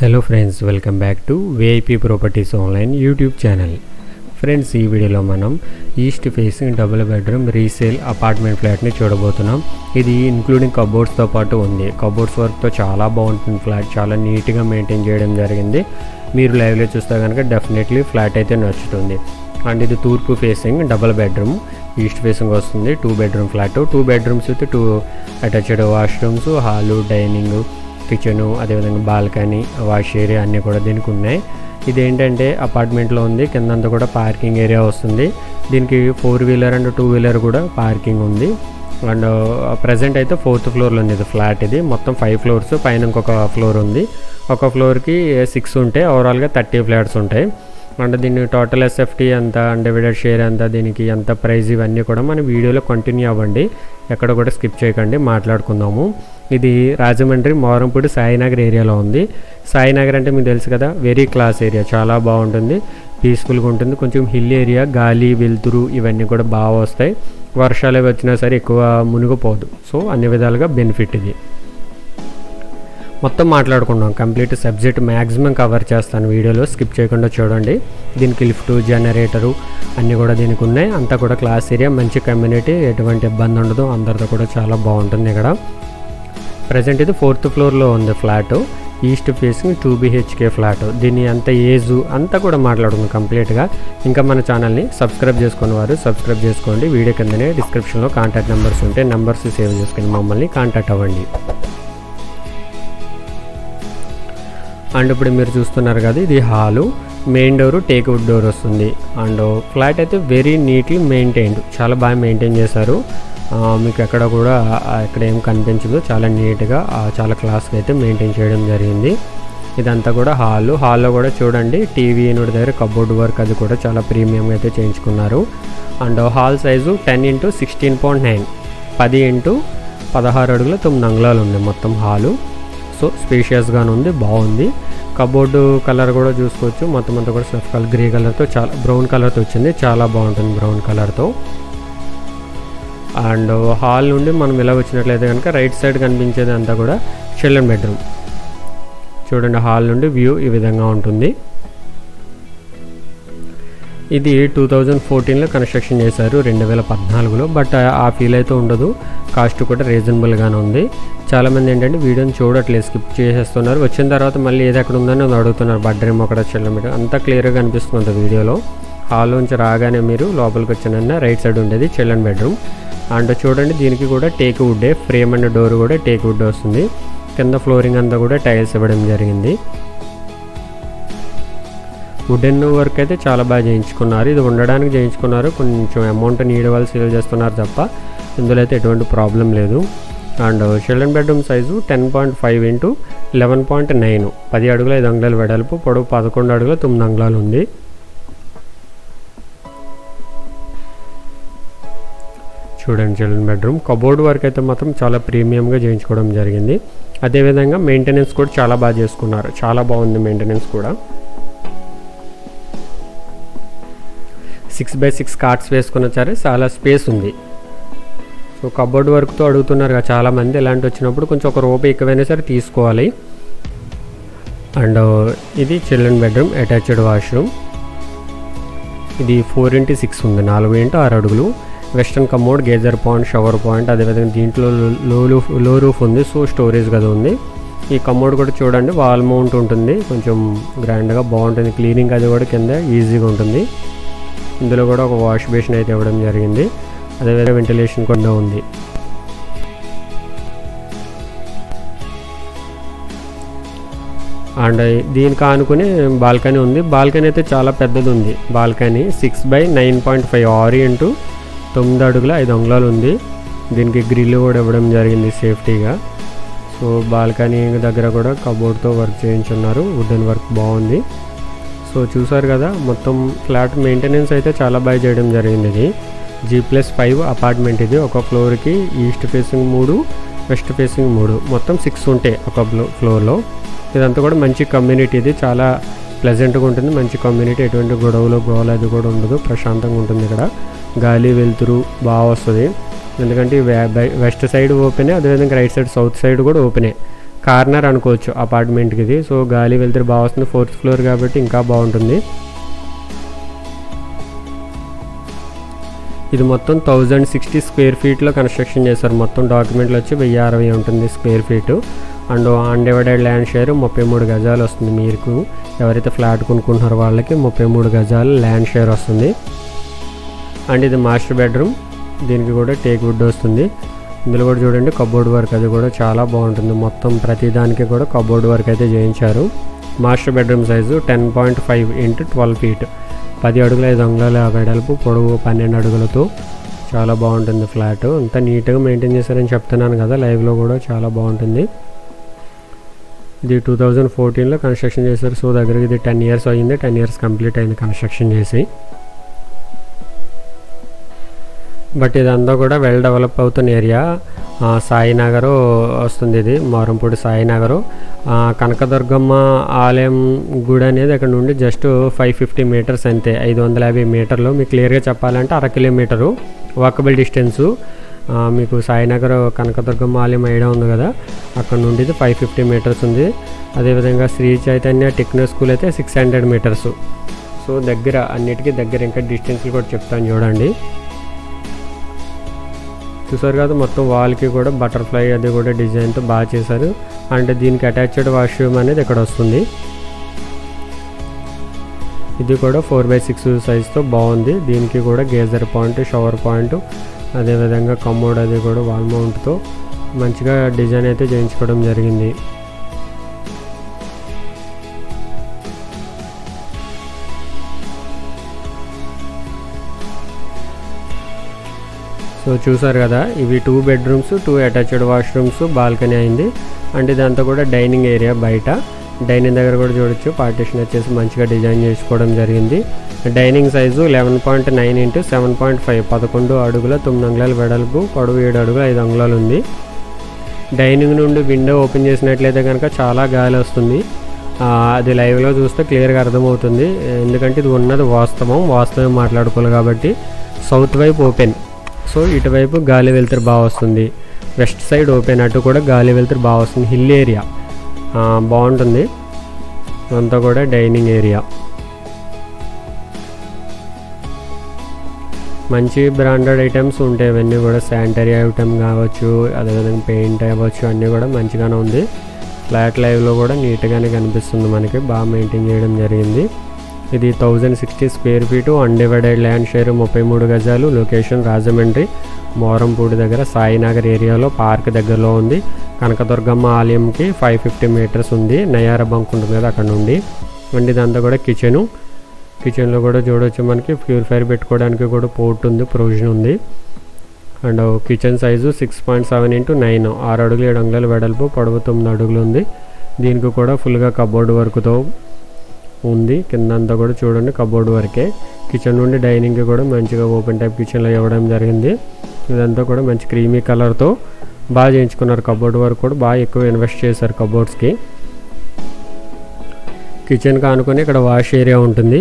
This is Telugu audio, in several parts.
Hello friends welcome back to VIP properties online YouTube channel friends ఈ వీడియోలో మనం east facing double bedroom resale apartment ఫ్లాట్ని చూడబోతున్నాం. ఇది ఇంక్లూడింగ్ కబోర్డ్స్తో పాటు ఉంది. కబోర్డ్స్ వర్క్తో చాలా బాగుంటుంది ఫ్లాట్ చాలా నీట్గా మెయింటైన్ చేయడం జరిగింది. మీరు లైవ్లో చూస్తే కనుక డెఫినెట్లీ ఫ్లాట్ అయితే నచ్చుతుంది. అండ్ ఇది తూర్పు facing double bedroom east facing వస్తుంది. Two bedroom flat two bedrooms అయితే two attached washrooms hall dining kitchen అదేవిధంగా బాల్కనీ వాష్ ఏరియా అన్నీ కూడా దీనికి ఉన్నాయి. ఇది ఏంటంటే అపార్ట్మెంట్లో ఉంది కిందంతా కూడా పార్కింగ్ ఏరియా వస్తుంది. దీనికి four wheeler and two wheeler కూడా పార్కింగ్ ఉంది. అండ్ ప్రజెంట్ అయితే ఫోర్త్ ఫ్లోర్లో ఉంది ఇది ఫ్లాట్ ఇది. మొత్తం ఫైవ్ ఫ్లోర్స్ పైన ఇంకొక ఫ్లోర్ ఉంది. ఒక ఫ్లోర్కి సిక్స్ ఉంటాయి ఓవరాల్గా థర్టీ ఫ్లాట్స్ ఉంటాయి. అంటే దీని టోటల్ ఎస్ఎఫ్టీ ఎంత అండ్ డివిడెడ్ షేర్ ఎంత దీనికి ఎంత ప్రైస్ ఇవన్నీ కూడా మన వీడియోలో కంటిన్యూ అవ్వండి. ఎక్కడ కూడా స్కిప్ చేయకండి. మాట్లాడుకుందాము. ఇది రాజమండ్రి మోరంపూడి సాయినగర్ ఏరియాలో ఉంది. సాయినగర్ అంటే మీకు తెలుసు కదా వెరీ క్లాస్ ఏరియా చాలా బాగుంటుంది. పీస్ఫుల్గా ఉంటుంది. కొంచెం హిల్ ఏరియా గాలి వెలుతురు ఇవన్నీ కూడా బాగా వస్తాయి. వర్షాలు అవి వచ్చినా సరే ఎక్కువ మునిగిపోదు. సో అన్ని విధాలుగా బెనిఫిట్ ఇది. మొత్తం మాట్లాడుకున్నాం కంప్లీట్ సబ్జెక్ట్ మ్యాక్సిమం కవర్ చేస్తాను వీడియోలో. స్కిప్ చేయకుండా చూడండి. దీనికి లిఫ్ట్ జనరేటరు అన్నీ కూడా దీనికి ఉన్నాయి. అంతా కూడా క్లాస్ ఏరియా మంచి కమ్యూనిటీ ఎటువంటి ఇబ్బంది ఉండదు. అందరితో కూడా చాలా బాగుంటుంది ఇక్కడ. ప్రజెంట్ ఇది ఫోర్త్ ఫ్లోర్లో ఉంది flat. East facing two BHK flat. దీని అంత ఏజు అంతా కూడా మాట్లాడుకుంది కంప్లీట్గా. ఇంకా మన ఛానల్ని సబ్స్క్రైబ్ చేసుకున్న వారు సబ్స్క్రైబ్ చేసుకోండి. వీడియో కిందనే డిస్క్రిప్షన్లో కాంటాక్ట్ నెంబర్స్ ఉంటే నెంబర్స్ సేవ్ చేసుకుని మమ్మల్ని కాంటాక్ట్ అవ్వండి. అండ్ ఇప్పుడు మీరు చూస్తున్నారు కదా ఇది hall. Main door teak wood door వస్తుంది. అండ్ ఫ్లాట్ అయితే వెరీ నీట్లీ మెయింటైన్డ్ చాలా బాగా మెయింటైన్ చేశారు. మీకు ఎక్కడ కూడా ఎక్కడ ఏం కనిపించదు. చాలా నీట్గా చాలా క్లాస్గా అయితే మెయింటైన్ చేయడం జరిగింది. ఇదంతా కూడా హాల్. హాల్లో కూడా చూడండి టీవీ యూనిట్ దగ్గర కబోర్డ్ వర్క్ అది కూడా చాలా ప్రీమియంగా అయితే చేయించుకున్నారు. And hall size ten into sixteen point nine పది ఇంటూ పదహారు అడుగుల తొమ్మిది అంగుళాలు ఉన్నాయి మొత్తం హాలు. సో స్పేషియస్గానే ఉంది బాగుంది. కబోర్డు కలర్ కూడా చూసుకోవచ్చు. మొత్తం అంతా కూడా స్నఫ్ కలర్ గ్రే కలర్తో చాలా బ్రౌన్ కలర్తో వచ్చింది. చాలా బాగుంటుంది బ్రౌన్ కలర్తో. అండ్ హాల్ నుండి మనం ఇలా వచ్చినట్లయితే కనుక రైట్ సైడ్ కనిపించేది అంతా కూడా చిల్డ్రన్ బెడ్రూమ్. చూడండి హాల్ నుండి వ్యూ ఈ విధంగా ఉంటుంది. ఇది టూ థౌజండ్ ఫోర్టీన్లో కన్స్ట్రక్షన్ చేశారు రెండు వేల పద్నాలుగులో బట్ ఆ ఫీల్ అయితే ఉండదు. కాస్ట్ కూడా రీజనబుల్గానే ఉంది. చాలామంది ఏంటంటే వీడియోని చూడట్లేదు స్కిప్ చేసేస్తున్నారు. వచ్చిన తర్వాత మళ్ళీ ఏది ఎక్కడ ఉందని అడుగుతున్నారు బడ్రీమ్ ఒకటి చిల్లమీటర్ అంతా క్లియర్గా కనిపిస్తుంది వీడియోలో. హాల్ నుంచి రాగానే మీరు లోపలికి వచ్చిన రైట్ సైడ్ ఉండేది చిల్డ్రన్ బెడ్రూమ్ అండ్ చూడండి దీనికి కూడా టేక్ వుడ్డే ఫ్రేమ్ అండ్ డోర్ కూడా టేక్ వుడ్ వస్తుంది. కింద ఫ్లోరింగ్ అంతా కూడా టైల్స్ ఇవ్వడం జరిగింది. వుడెన్ వర్క్ అయితే చాలా బాగా చేయించుకున్నారు. ఇది ఉండడానికి చేయించుకున్నారు. కొంచెం అమౌంట్ నీడ్ వాళ్ళు సేల్ చేస్తున్నారు తప్ప ఇందులో అయితే ఎటువంటి ప్రాబ్లం లేదు. And children bedroom size ten point five into eleven point nine పది అడుగుల ఐదు అంగుళాలు వెడల్పు పొడవు పదకొండు అడుగుల తొమ్మిది అంగుళాలు ఉంది. చూడండి చిల్డ్రన్ బెడ్రూమ్ కబోర్డ్ వర్క్ అయితే మాత్రం చాలా ప్రీమియంగా చేయించుకోవడం జరిగింది. అదేవిధంగా మెయింటెనెన్స్ కూడా చాలా బాగా చేసుకున్నారు. చాలా బాగుంది మెయింటెనెన్స్ కూడా. సిక్స్ బై సిక్స్ కార్డ్స్ వేసుకున్నా సరే చాలా స్పేస్ ఉంది. సో కబోర్డ్ వర్క్తో అడుగుతున్నారు కదా చాలామంది. ఇలాంటి వచ్చినప్పుడు కొంచెం ఒక రూపాయి ఎక్కువైనా సరే తీసుకోవాలి. అండ్ uh, ఇది చిల్డ్రన్ బెడ్రూమ్ అటాచ్డ్ వాష్రూమ్ ఇది ఫోర్ ఇంటి సిక్స్ ఉంది. నాలుగు ఇంటూ ఆరు అడుగులు. Western commode geyser point shower point అదేవిధంగా దీంట్లో లో రూఫ్లో రూఫ్ ఉంది. సో స్టోరేజ్ కదా ఉంది. ఈ కమోడ్ కూడా చూడండి. వాల్ మౌంట్ ఉంటుంది. కొంచెం గ్రాండ్గా బాగుంటుంది. క్లీనింగ్ అది కూడా కింద ఈజీగా ఉంటుంది. ఇందులో కూడా ఒక వాష్ బేసిన్ అయితే ఇవ్వడం జరిగింది. అదేవిధంగా వెంటిలేషన్ కూడా ఉంది. అండ్ దీనికి ఆనుకుని బాల్కనీ ఉంది. బాల్కనీ అయితే చాలా పెద్దది ఉంది balcony six by nine point five ఆరు ఇంటూ తొమ్మిది అడుగుల ఐదు అంగుళాలు ఉంది. దీనికి గ్రిల్ కూడా ఇవ్వడం జరిగింది సేఫ్టీగా. సో బాల్కనీ దగ్గర కూడా కబోర్డ్తో వర్క్ చేయించున్నారు. వుడెన్ వర్క్ బాగుంది. సో చూసారు కదా మొత్తం ఫ్లాట్ మెయింటెనెన్స్ అయితే చాలా బాగా చేయడం జరిగింది ఇది. జీ ప్లస్ ఫైవ్ అపార్ట్మెంట్ ఇది ఒక ఫ్లోర్కి ఈస్ట్ ఫేసింగ్ మూడు వెస్ట్ ఫేసింగ్ మూడు. మొత్తం సిక్స్ ఉంటాయి ఒక ఫ్లోర్లో ఇదంతా కూడా మంచి కమ్యూనిటీ ఇది చాలా ప్లెజెంట్గా ఉంటుంది మంచి కమ్యూనిటీ ఎటువంటి గొడవలు గోల అది కూడా ఉండదు ప్రశాంతంగా ఉంటుంది ఇక్కడ. గాలి వెలుతురు బాగా వస్తుంది. ఎందుకంటే వెస్ట్ సైడ్ ఓపెనే అదేవిధంగా రైట్ సైడ్ సౌత్ సైడ్ కూడా ఓపెనే కార్నర్ అనుకోవచ్చు అపార్ట్మెంట్కి ఇది సో గాలి వెళ్తే బాగా వస్తుంది. ఫోర్త్ ఫ్లోర్ కాబట్టి ఇంకా బాగుంటుంది. ఇది మొత్తం థౌజండ్ సిక్స్టీ స్క్వేర్ ఫీట్లో కన్స్ట్రక్షన్ చేశారు. మొత్తం డాక్యుమెంట్లు వచ్చి వెయ్యి అరవై ఉంటుంది square feet. And undivided land share ముప్పై మూడు గజాలు వస్తుంది మీకు ఎవరైతే ఫ్లాట్ కొనుక్కుంటున్నారో వాళ్ళకి ముప్పై మూడు గజాలు ల్యాండ్ షేర్ వస్తుంది. అండ్ ఇది మాస్టర్ బెడ్రూమ్. దీనికి కూడా టేక్ వుడ్ వస్తుంది. ఇందులో కూడా చూడండి కబోర్డ్ వర్క్ అది కూడా చాలా బాగుంటుంది. మొత్తం ప్రతి దానికి కూడా కబోర్డ్ వర్క్ అయితే చేయించారు. Master bedroom size ten point five into twelve feet పది అడుగుల ఐదు అంగుళాల వెడల్పు పొడవు పన్నెండు అడుగులతో చాలా బాగుంటుంది ఫ్లాట్ అంతా నీట్గా మెయింటైన్ చేశారని చెప్తున్నాను కదా లైవ్లో కూడా చాలా బాగుంటుంది. ఇది టూ థౌజండ్ ఫోర్టీన్లో కన్స్ట్రక్షన్ చేశారు. సో దగ్గరికి ఇది టెన్ ఇయర్స్ అయ్యింది టెన్ ఇయర్స్ కంప్లీట్ అయింది కన్స్ట్రక్షన్ చేసి. బట్ ఇదంతా కూడా వెల్ డెవలప్ అవుతున్న ఏరియా. సాయినగర్ వస్తుంది ఇది మారంపూడి సాయినగరు. కనకదుర్గమ్మ ఆలయం గుడి అనేది అక్కడ నుండి జస్ట్ ఫైవ్ ఫిఫ్టీ మీటర్స్ అంతే ఐదు వందల యాభై మీటర్లు. మీకు క్లియర్గా చెప్పాలంటే అర కిలోమీటరు వాకబుల్ డిస్టెన్సు. మీకు సాయినగర్ కనకదుర్గమ్మ ఆలయం ఐడియా ఉంది కదా అక్కడ నుండి ఇది ఫైవ్ ఫిఫ్టీ మీటర్స్ ఉంది. అదేవిధంగా శ్రీ చైతన్య టెక్నో స్కూల్ అయితే సిక్స్ హండ్రెడ్ మీటర్స్. సో దగ్గర అన్నిటికీ దగ్గర ఇంకా డిస్టెన్స్లు కూడా చెప్తాను చూడండి. చూసారు కదా మొత్తం వాల్కి కూడా బటర్ఫ్లై అది కూడా డిజైన్తో బాగా చేశారు. అండ్ దీనికి అటాచ్డ్ వాష్రూమ్ అనేది ఇక్కడ వస్తుంది. ఇది కూడా ఫోర్ బై సిక్స్ సైజ్తో బాగుంది. దీనికి కూడా గేజర్ పాయింట్ షవర్ పాయింట్ అదేవిధంగా కమ్మోడ్ అది కూడా వాల్ మౌంట్తో మంచిగా డిజైన్ అయితే చేయించుకోవడం జరిగింది. సో చూసారు కదా ఇవి two bedrooms two attached washrooms balcony అయింది. అండ్ ఇదంతా కూడా డైనింగ్ ఏరియా బయట. డైనింగ్ దగ్గర కూడా చూడొచ్చు పార్టీషన్ వచ్చేసి మంచిగా డిజైన్ చేసుకోవడం జరిగింది. Dining size eleven point nine into seven point five పదకొండు అడుగుల తొమ్మిది అంగుళాల వెడల్పు పొడవు ఏడు అడుగులు ఐదు అంగుళాలు ఉంది. డైనింగ్ నుండి విండో ఓపెన్ చేసినట్లయితే కనుక చాలా గాలి వస్తుంది. అది లైవ్లో చూస్తే క్లియర్గా అర్థమవుతుంది. ఎందుకంటే ఇది ఉన్నది వాస్తవం వాస్తవం మాట్లాడుకోవాలి కాబట్టి. సౌత్ వైపు ఓపెన్ సో ఇటువైపు గాలి వెళ్తురు బాగా వస్తుంది. వెస్ట్ సైడ్ ఓపెన్ అటు కూడా గాలి వెళ్తురు బాగా వస్తుంది. Hill area. బాగుంటుంది. అంతా కూడా డైనింగ్ ఏరియా. మంచి బ్రాండెడ్ ఐటమ్స్ ఉంటాయి. అవన్నీ కూడా శానిటరీ ఐటమ్ కావచ్చు అదేవిధంగా పెయింట్ అవ్వచ్చు అన్నీ కూడా మంచిగానే ఉంది. ఫ్లాట్ లైవ్లో కూడా నీట్గానే కనిపిస్తుంది మనకి. బాగా మెయింటైన్ చేయడం జరిగింది. ఇది thousand sixty square feet undivided land share ముప్పై మూడు గజాలు. లొకేషన్ రాజమండ్రి మోరంపూడి దగ్గర సాయినగర్ ఏరియాలో పార్క్ దగ్గరలో ఉంది. కనకదుర్గమ్మ ఆలయంకి ఫైవ్ ఫిఫ్టీ మీటర్స్ ఉంది. నయార బంక్ ఉంటుంది కదా అక్కడ నుండి. అండ్ ఇదంతా కూడా కిచెను కిచెన్లో కూడా చూడవచ్చు మనకి. ప్యూరిఫైర్ పెట్టుకోవడానికి కూడా పోర్ట్ ఉంది ప్రొవిజన్ ఉంది. And kitchen size six point seven into nine ఆరు అడుగులు ఏడు అంగుళాల వెడల్పు పొడవు తొమ్మిది అడుగులు ఉంది. దీనికి కూడా ఫుల్గా కబోర్డ్ వర్క్తో ఉంది. కింద అంతా కూడా చూడండి కబోర్డ్ వరకే. కిచెన్ నుండి డైనింగ్ కూడా మంచిగా ఓపెన్ టైప్ కిచెన్లో ఇవ్వడం జరిగింది. ఇదంతా కూడా మంచి క్రీమీ కలర్తో బాగా చేయించుకున్నారు. కబోర్డ్ వరకు కూడా బాగా ఎక్కువ ఇన్వెస్ట్ చేశారు కబోర్డ్స్కి కిచెన్కి ఆనుకొని ఇక్కడ వాష్ ఏరియా ఉంటుంది.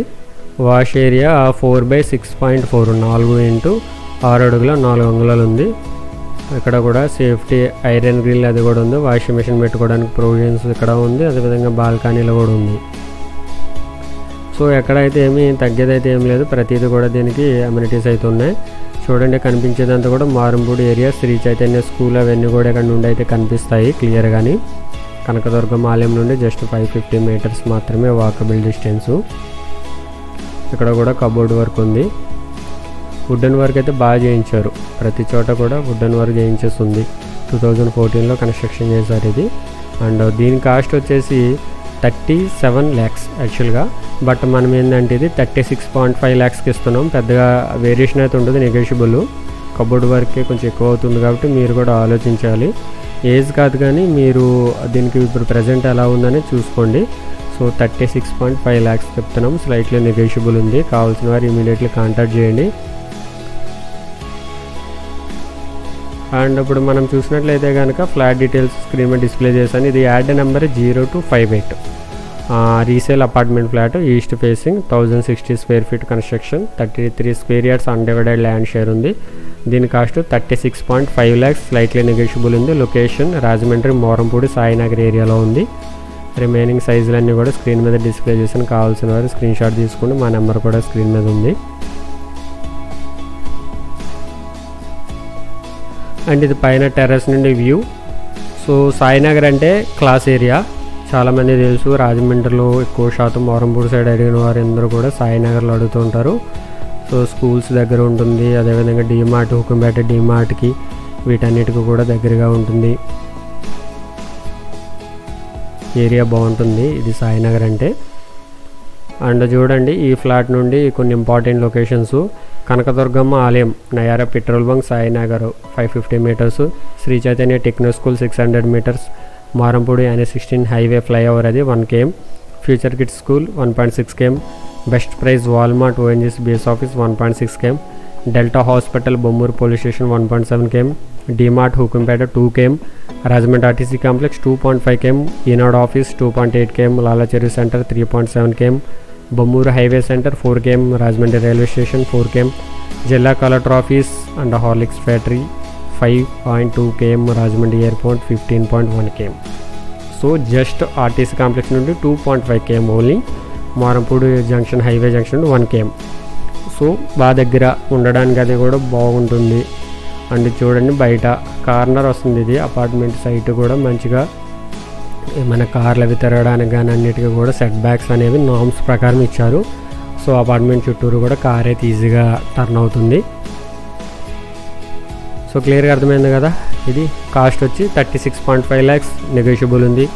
Wash area four by six point four నాలుగు ఇంటూ ఆరు అడుగుల నాలుగు అంగుళాలు ఉంది. ఇక్కడ కూడా సేఫ్టీ ఐరన్ గ్రిల్ అది కూడా ఉంది. వాషింగ్ మెషిన్ పెట్టుకోవడానికి ప్రొవిజన్స్ ఇక్కడ ఉంది. అదేవిధంగా బాల్కనీలో కూడా ఉంది. సో ఎక్కడైతే ఏమీ తగ్గేదైతే ఏం లేదు ప్రతిదీ కూడా దీనికి అమ్యూనిటీస్ అయితే ఉన్నాయి. చూడండి కనిపించేదంతా కూడా మారంపూడి ఏరియా శ్రీ చైతన్య స్కూల్ అవన్నీ కూడా ఇక్కడ నుండి అయితే కనిపిస్తాయి క్లియర్గాని కనకదుర్గం ఆలయం నుండి జస్ట్ ఫైవ్ ఫిఫ్టీ మీటర్స్ మాత్రమే వాకబుల్ డిస్టెన్సు ఇక్కడ కూడా కబోర్డ్ వర్క్ ఉంది. వుడెన్ వర్క్ అయితే బాగా చేయించారు. ప్రతి చోట కూడా వుడెన్ వర్క్ చేయించేస్తుంది టూ థౌజండ్ ఫోర్టీన్లో కన్స్ట్రక్షన్ చేశారు ఇది. అండ్ దీని కాస్ట్ వచ్చేసి థర్టీ సెవెన్ ల్యాక్స్ యాక్చువల్గా. బట్ మనం ఏంటంటే ఇది థర్టీ సిక్స్ పాయింట్ ఫైవ్ ల్యాక్స్కి ఇస్తున్నాం. పెద్దగా వేరియేషన్ అయితే ఉండదు నెగోషియబుల్ కబోర్డ్ వర్కే కొంచెం ఎక్కువ అవుతుంది కాబట్టి మీరు కూడా ఆలోచించాలి. ఏజ్ కాదు కానీ మీరు దీనికి ఇప్పుడు ప్రజెంట్ ఎలా ఉందని చూసుకోండి. So thirty six point five lakhs చెప్తున్నాం. స్లైట్లీ నెగోషియబుల్ ఉంది. కావాల్సిన వారు ఇమీడియట్లీ కాంటాక్ట్ చేయండి. అండ్ ఇప్పుడు మనం చూసినట్లయితే కనుక ఫ్లాట్ డీటెయిల్స్ స్క్రీన్ మీద డిస్ప్లే చేశాను. ఇది ad number zero two five eight. Resale apartment flat east facing thousand sixty square feet construction thirty three square yards undivided land share ఉంది. దీని cost thirty six point five lakhs slightly negotiable ఉంది. లొకేషన్ రాజమండ్రి మోరంపూడి సాయినగర్ ఏరియాలో ఉంది. రిమైనింగ్ సైజులన్నీ కూడా స్క్రీన్ మీద డిస్ప్లే చేసిన కావాల్సిన వారు స్క్రీన్ షాట్ తీసుకుని మా నెంబర్ కూడా స్క్రీన్ మీద ఉంది. అండ్ ఇది పైన టెర్రస్ నుండి వ్యూ. సో సాయినగర్ అంటే క్లాస్ ఏరియా. చాలామంది తెలుసు రాజమండ్రిలో ఎక్కువ శాతం మోరంపూడి సైడ్ అడిగిన వారు అందరూ కూడా సాయినగర్లో అడుగుతూ ఉంటారు. సో స్కూల్స్ దగ్గర ఉంటుంది అదేవిధంగా డీమార్ట్ హుకుంపేట డీమార్ట్కి వీటన్నిటికి కూడా దగ్గరగా ఉంటుంది. ఏరియా బాగుంటుంది ఇది సాయినగర్ అంటే. అండ్ చూడండి ఈ ఫ్లాట్ నుండి కొన్ని ఇంపార్టెంట్ లొకేషన్స్. కనకదుర్గమ్మ ఆలయం Nayara petrol bunk Sainagar five fifty meters Sri Chaitanya techno school six hundred meters Marampudi అనే సిక్స్టీన్ హైవే ఫ్లైఓవర్ అది one KM future kids school one point six KM best price Walmart ONGC's base office one point six KM Delta hospital Bommuru police station one point seven KM DMart Hukumpeta two KM Rajahmundry RTC complex two point five KM Eenadu office two point eight KM Lalacheruvu center three point seven KM Bommuru highway center four KM Rajahmundry railway station four KM జిల్లా collector trophies and Horlicks factory five point two KM Rajahmundry airport fifteen point one KM so just RTC complex నుండి two point five KM only. Marampudi junction highway junction నుండి వన్ కేఎం సో బాగా దగ్గర ఉండడానికి అది కూడా బాగుంటుంది. అండ్ చూడండి బయట కార్నర్ వస్తుంది ఇది అపార్ట్మెంట్ సైట్ కూడా మంచిగా మన కార్లు అవి తిరగడానికి కానీ అన్నిటికీ కూడా సెట్ బ్యాక్స్ అనేవి నామ్స్ ప్రకారం ఇచ్చారు. సో అపార్ట్మెంట్ చుట్టూరు కూడా కార్ అయితే ఈజీగా టర్న్ అవుతుంది. సో క్లియర్గా అర్థమైంది కదా? ఇది కాస్ట్ వచ్చి thirty six point five lakhs negotiable ఉంది.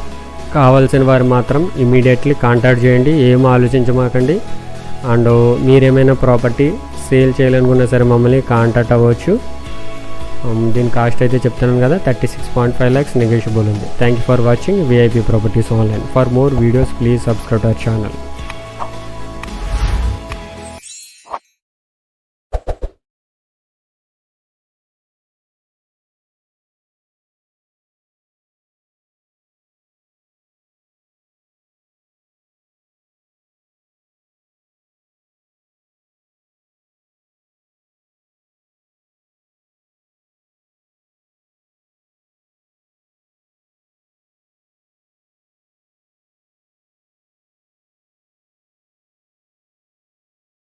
కావాల్సిన వారు మాత్రం ఇమీడియట్లీ కాంటాక్ట్ చేయండి. ఏం ఆలోచించమాకండి. అండ్ మీరేమైనా ప్రాపర్టీ సేల్ చేయాలనుకున్నా సరే మమ్మల్ని కాంటాక్ట్ అవ్వచ్చు. దీని కాస్ట్ అయితే చెప్తున్నాను కదా thirty six point five lakhs negotiable ఉంది thank you for watching VIP properties online for more videos please subscribe our channel